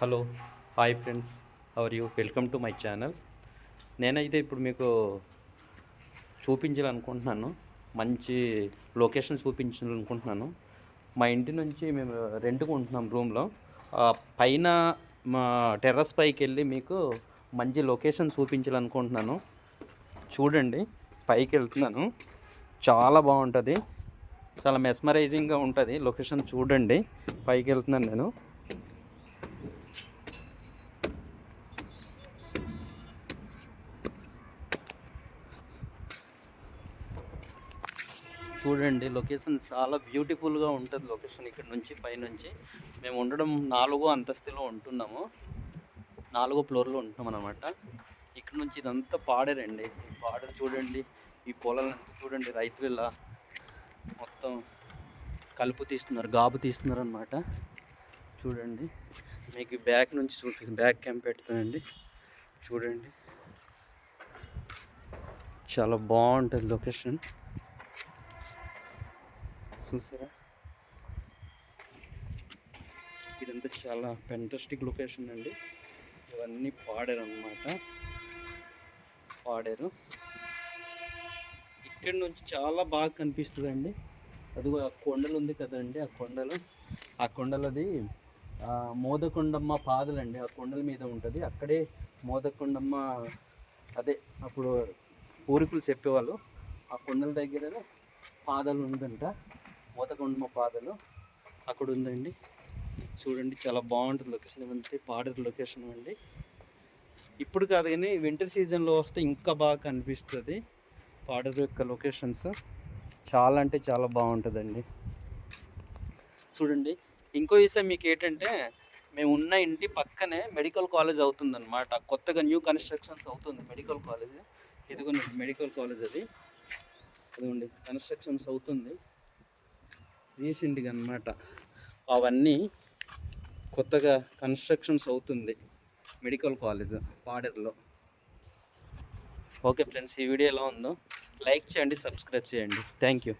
Hello hi friends. How are you welcome to my channel నేనైతే ఇప్పుడు మీకు చూపించాలనుకుంటున్నాను. మంచి లొకేషన్ చూపించాలనుకుంటున్నాను. మా ఇంటి నుంచి మేము రెంట్కు ఉంటున్నాం రూమ్లో. పైన మా టెర్రస్ పైకి వెళ్ళి మీకు మంచి లొకేషన్ చూపించాలనుకుంటున్నాను. చూడండి పైకి వెళ్తున్నాను. చాలా బాగుంటుంది. చాలా మెస్మరైజింగ్గా ఉంటుంది లొకేషన్ చూడండి. పైకి వెళ్తున్నాను నేను. చూడండి లొకేషన్ చాలా బ్యూటిఫుల్గా ఉంటుంది లొకేషన్ ఇక్కడ నుంచి పైనుంచి. మేము ఉండడం నాలుగో అంతస్తులో ఉంటున్నాము. నాలుగో ఫ్లోర్లో ఉంటున్నాం అనమాట ఇక్కడ నుంచి ఇదంతా పాడేరండి. ఈ పాడేరు చూడండి ఈ పొలాలంతా చూడండి రైతులు ఇలా మొత్తం కలుపు తీస్తున్నారు గాబు తీస్తున్నారు అనమాట చూడండి మీకు బ్యాక్ నుంచి చూపి బ్యాక్ క్యాంప్ పెడతానండి. చూడండి. చాలా బాగుంటుంది లొకేషన్ చూసారా? ఇదంతా చాలా ఫెంటస్టిక్ లొకేషన్ అండి. ఇవన్నీ పాడారు అనమాట పాడారు. ఇక్కడి నుంచి చాలా బాగా కనిపిస్తుంది అండి అదిగో ఆ కొండలు ఉంది కదండి ఆ కొండలు. ఆ కొండలది మోదకొండమ్మ పాదలండి. ఆ కొండల మీద ఉంటుంది. అక్కడే మోదకొండమ్మ అదే అప్పుడు పూరికులు చెప్పేవాళ్ళు. ఆ కొండల దగ్గర పాదాలు ఉందంట. మోతకొండమ్మ పాదాలు అక్కడ ఉందండి చూడండి చాలా బాగుంటుంది లొకేషన్. ఏమంటే పాడేరు లొకేషన్ అండి. ఇప్పుడు కాదు కానీ వింటర్ సీజన్లో వస్తే ఇంకా బాగా కనిపిస్తుంది పాడేరు యొక్క లొకేషన్స్. చాలా అంటే చాలా బాగుంటుందండి. చూడండి ఇంకో విషయం మీకు ఏంటంటే మేము ఉన్న ఇంటి పక్కనే మెడికల్ కాలేజ్ అవుతుందన్నమాట. కొత్తగా న్యూ కన్స్ట్రక్షన్స్ అవుతుంది మెడికల్ కాలేజ్. ఇదిగోండి మెడికల్ కాలేజ్ అది. అదిగోండి కన్స్ట్రక్షన్స్ అవుతుంది. రీసెంట్గా అనమాట అవన్నీ కొత్తగా కన్స్ట్రక్షన్స్ అవుతుంది మెడికల్ కాలేజ్ పాడేరులో. ఓకే ఫ్రెండ్స్ ఈ వీడియో ఎలా ఉందో లైక్ చేయండి సబ్స్క్రైబ్ చేయండి. Thank you.